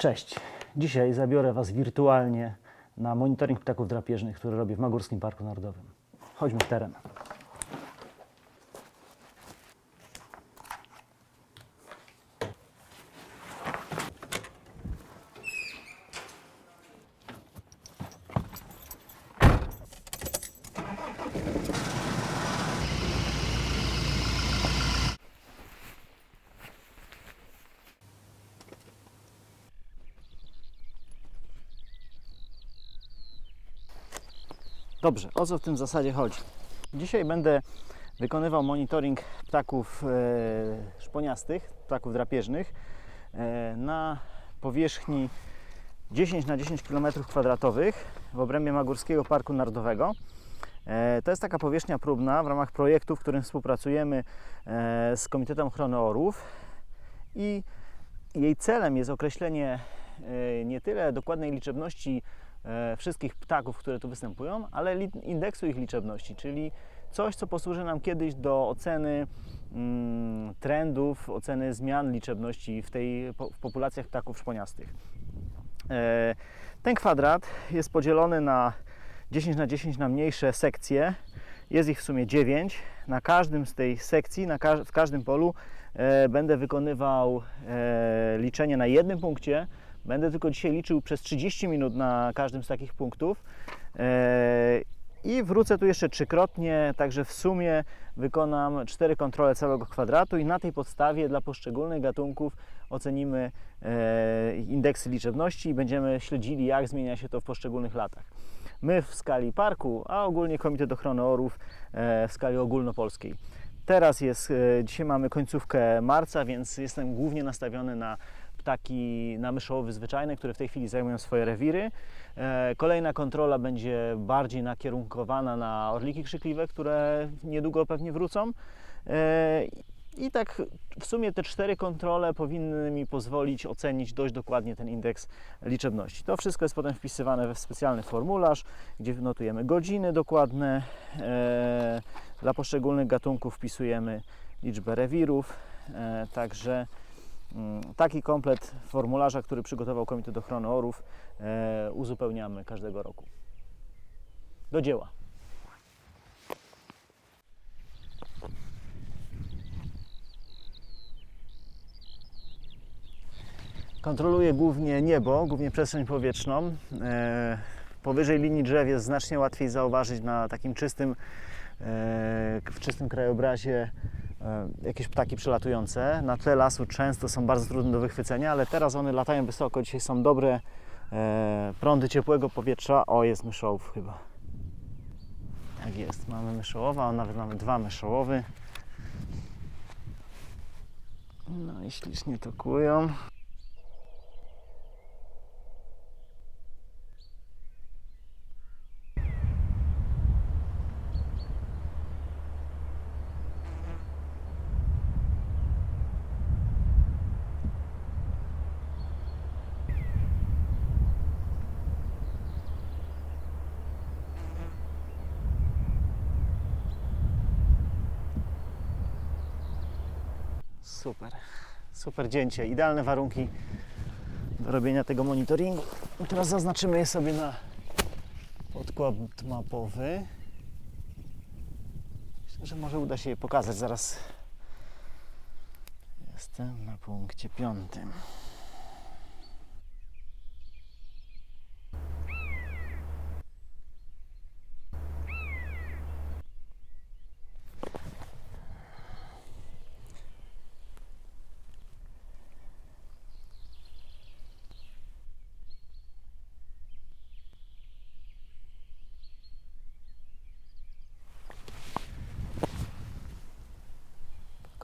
Cześć. Dzisiaj zabiorę Was wirtualnie na monitoring ptaków drapieżnych, który robię w Magurskim Parku Narodowym. Chodźmy w teren. Dobrze, o co w tym zasadzie chodzi? Dzisiaj będę wykonywał monitoring ptaków e, szponiastych, ptaków drapieżnych e, na powierzchni 10 na 10 km2 w obrębie Magórskiego Parku Narodowego. E, To jest taka powierzchnia próbna w ramach projektu, w którym współpracujemy e, z Komitetem Ochrony Orłów i jej celem jest określenie e, nie tyle dokładnej liczebności wszystkich ptaków, które tu występują, ale indeksu ich liczebności, czyli coś, co posłuży nam kiedyś do oceny mm, trendów, oceny zmian liczebności w, tej, w populacjach ptaków szponiastych. E, Ten kwadrat jest podzielony na 10 na 10 na mniejsze sekcje. Jest ich w sumie 9. Na każdym z tej sekcji, w każdym polu e, będę wykonywał e, liczenie na jednym punkcie. Będę tylko dzisiaj liczył przez 30 minut na każdym z takich punktów. E, I wrócę tu jeszcze trzykrotnie, także w sumie wykonam cztery kontrole całego kwadratu i na tej podstawie dla poszczególnych gatunków ocenimy e, indeksy liczebności i będziemy śledzili, jak zmienia się to w poszczególnych latach. My w skali parku, a ogólnie Komitet Ochrony Orłów e, w skali ogólnopolskiej. Teraz jest, dzisiaj mamy końcówkę marca, więc jestem głównie nastawiony na ptaki, na myszołowy zwyczajne, które w tej chwili zajmują swoje rewiry. E, Kolejna kontrola będzie bardziej nakierunkowana na orliki krzykliwe, które niedługo pewnie wrócą. E, I tak w sumie te cztery kontrole powinny mi pozwolić ocenić dość dokładnie ten indeks liczebności. To wszystko jest potem wpisywane we specjalny formularz, gdzie notujemy godziny dokładne. E, dla poszczególnych gatunków wpisujemy liczbę rewirów. Także taki komplet formularza, który przygotował Komitet Ochrony Orów, e, uzupełniamy każdego roku. Do dzieła. Kontroluję głównie niebo, głównie przestrzeń powietrzną. E, Powyżej linii drzew jest znacznie łatwiej zauważyć na takim czystym, e, w czystym krajobrazie jakieś ptaki przelatujące. Na tle lasu często są bardzo trudne do wychwycenia, ale teraz one latają wysoko. Dzisiaj są dobre e, prądy ciepłego powietrza. O, jest myszołów chyba. Tak jest, mamy myszołowa, a nawet mamy dwa myszołowy. No i ślicznie tokują. Super, super dzięcie. Idealne warunki do robienia tego monitoringu. I teraz zaznaczymy je sobie na podkład mapowy. Myślę, że może uda się je pokazać. Zaraz jestem na punkcie piątym.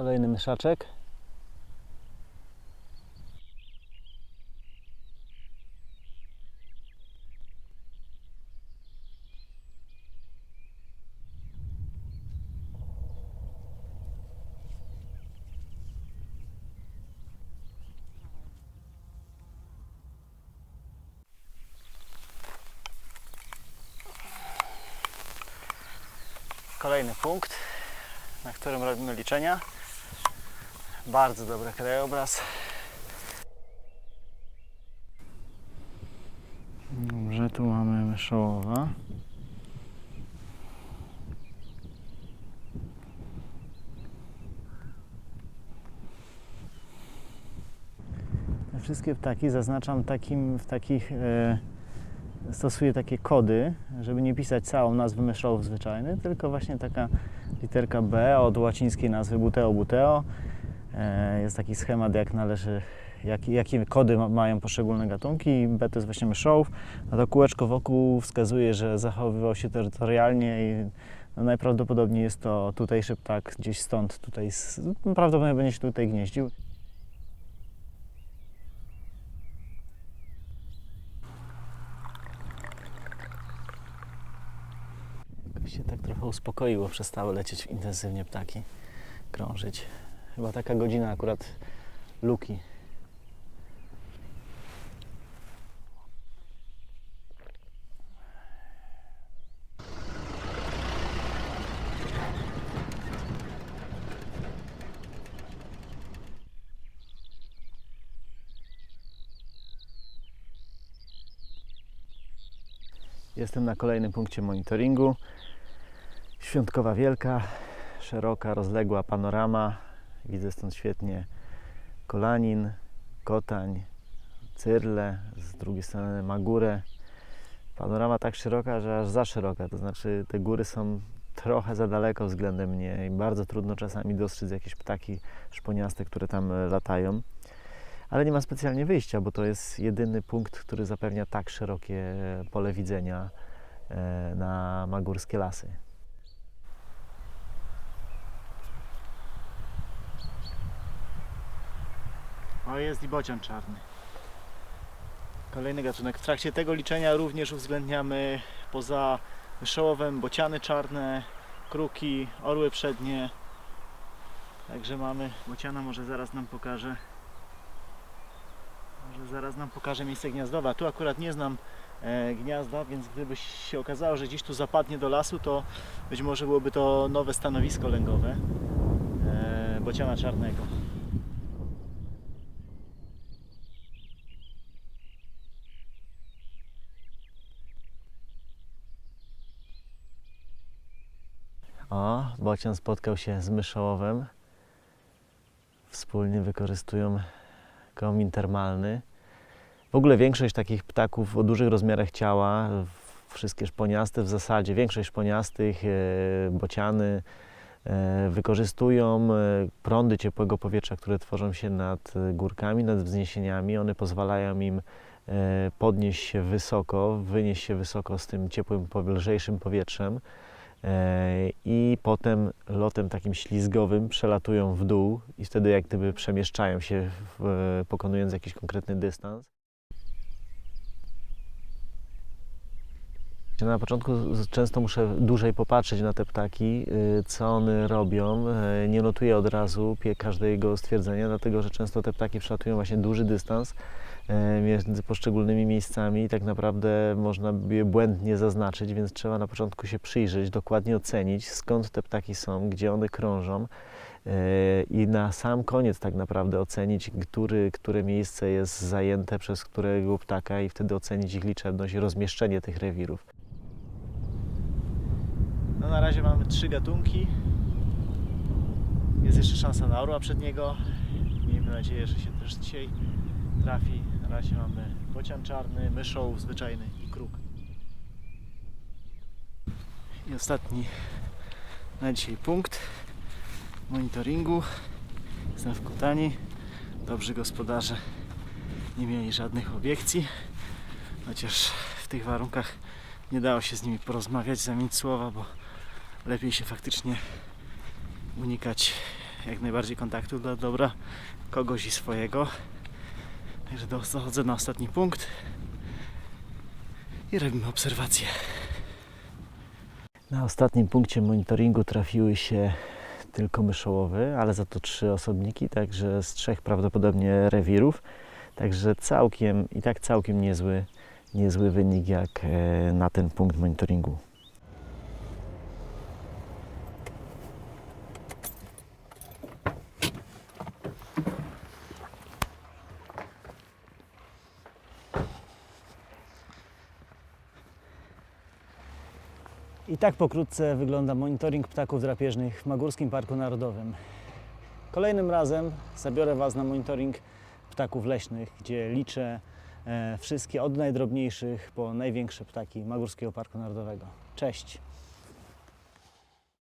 Kolejny myszaczek. Kolejny punkt, na którym robimy liczenia. Bardzo dobry krajobraz. że tu mamy myszołowa. Wszystkie ptaki zaznaczam takim, w takich, e, stosuję takie kody, żeby nie pisać całą nazwę myszołów zwyczajny, tylko właśnie taka literka B od łacińskiej nazwy buteo buteo. E, jest taki schemat, jak należy, jak, jakie kody ma, mają poszczególne gatunki. B to jest właśnie myszołów, a to kółeczko wokół wskazuje, że zachowywał się terytorialnie i no najprawdopodobniej jest to tutejszy ptak gdzieś stąd, tutaj, prawdopodobnie będzie się tutaj gnieździł. Jakoś się tak trochę uspokoiło, przestały lecieć intensywnie ptaki, krążyć. Chyba taka godzina akurat luki. Jestem na kolejnym punkcie monitoringu. Świątkowa Wielka, szeroka, rozległa panorama. Widzę stąd świetnie Kolanin, Kotań, Cyrle, z drugiej strony Magurę. Panorama tak szeroka, że aż za szeroka, to znaczy te góry są trochę za daleko względem mnie i bardzo trudno czasami dostrzec jakieś ptaki szponiaste, które tam e, latają. Ale nie ma specjalnie wyjścia, bo to jest jedyny punkt, który zapewnia tak szerokie pole widzenia e, na magórskie lasy. O, jest i bocian czarny. Kolejny gatunek. W trakcie tego liczenia również uwzględniamy poza myszołowem bociany czarne, kruki, orły przednie. Także mamy bociana, może zaraz nam pokaże. Może zaraz nam pokaże miejsce gniazdowe. Tu akurat nie znam e, gniazda, więc gdyby się okazało, że gdzieś tu zapadnie do lasu, to być może byłoby to nowe stanowisko lęgowe e, bociana czarnego. O, bocian spotkał się z myszołowem. Wspólnie wykorzystują komin termalny. W ogóle większość takich ptaków o dużych rozmiarach ciała, wszystkie szponiaste w zasadzie, większość szponiastych, e, bociany, e, wykorzystują e, prądy ciepłego powietrza, które tworzą się nad górkami, nad wzniesieniami. One pozwalają im podnieść się wysoko, wynieść się wysoko z tym ciepłym, lżejszym powietrzem. E, i potem lotem takim ślizgowym przelatują w dół i wtedy jak gdyby przemieszczają się, pokonując jakiś konkretny dystans. Na początku często muszę dłużej popatrzeć na te ptaki, y, co one robią. E, Nie notuję od razu każdego stwierdzenia, dlatego że często te ptaki przelatują właśnie duży dystans e, między poszczególnymi miejscami i tak naprawdę można je błędnie zaznaczyć, więc trzeba na początku się przyjrzeć, dokładnie ocenić skąd te ptaki są, gdzie one krążą i na sam koniec tak naprawdę ocenić, który, które miejsce jest zajęte przez którego ptaka i wtedy ocenić ich liczebność i rozmieszczenie tych rewirów. No na razie mamy trzy gatunki. Jest jeszcze szansa na orła przedniego. Miejmy nadzieję, że się też dzisiaj trafi. Na razie mamy bocian czarny, myszoł zwyczajny i kruk. I ostatni na dzisiaj punkt monitoringu. Jestem w Kutani. Dobrzy gospodarze nie mieli żadnych obiekcji, chociaż w tych warunkach nie dało się z nimi porozmawiać, zamienić słowa, bo lepiej się faktycznie unikać jak najbardziej kontaktu dla dobra kogoś i swojego. Także dochodzę na ostatni punkt i robimy obserwacje. Na ostatnim punkcie monitoringu trafiły się tylko myszołowy, ale za to trzy osobniki, także z trzech prawdopodobnie rewirów. Także całkiem i tak całkiem niezły, niezły wynik jak e, na ten punkt monitoringu. I tak pokrótce wygląda monitoring ptaków drapieżnych w Magórskim Parku Narodowym. Kolejnym razem zabiorę Was na monitoring ptaków leśnych, gdzie liczę e, wszystkie od najdrobniejszych po największe ptaki Magórskiego Parku Narodowego. Cześć!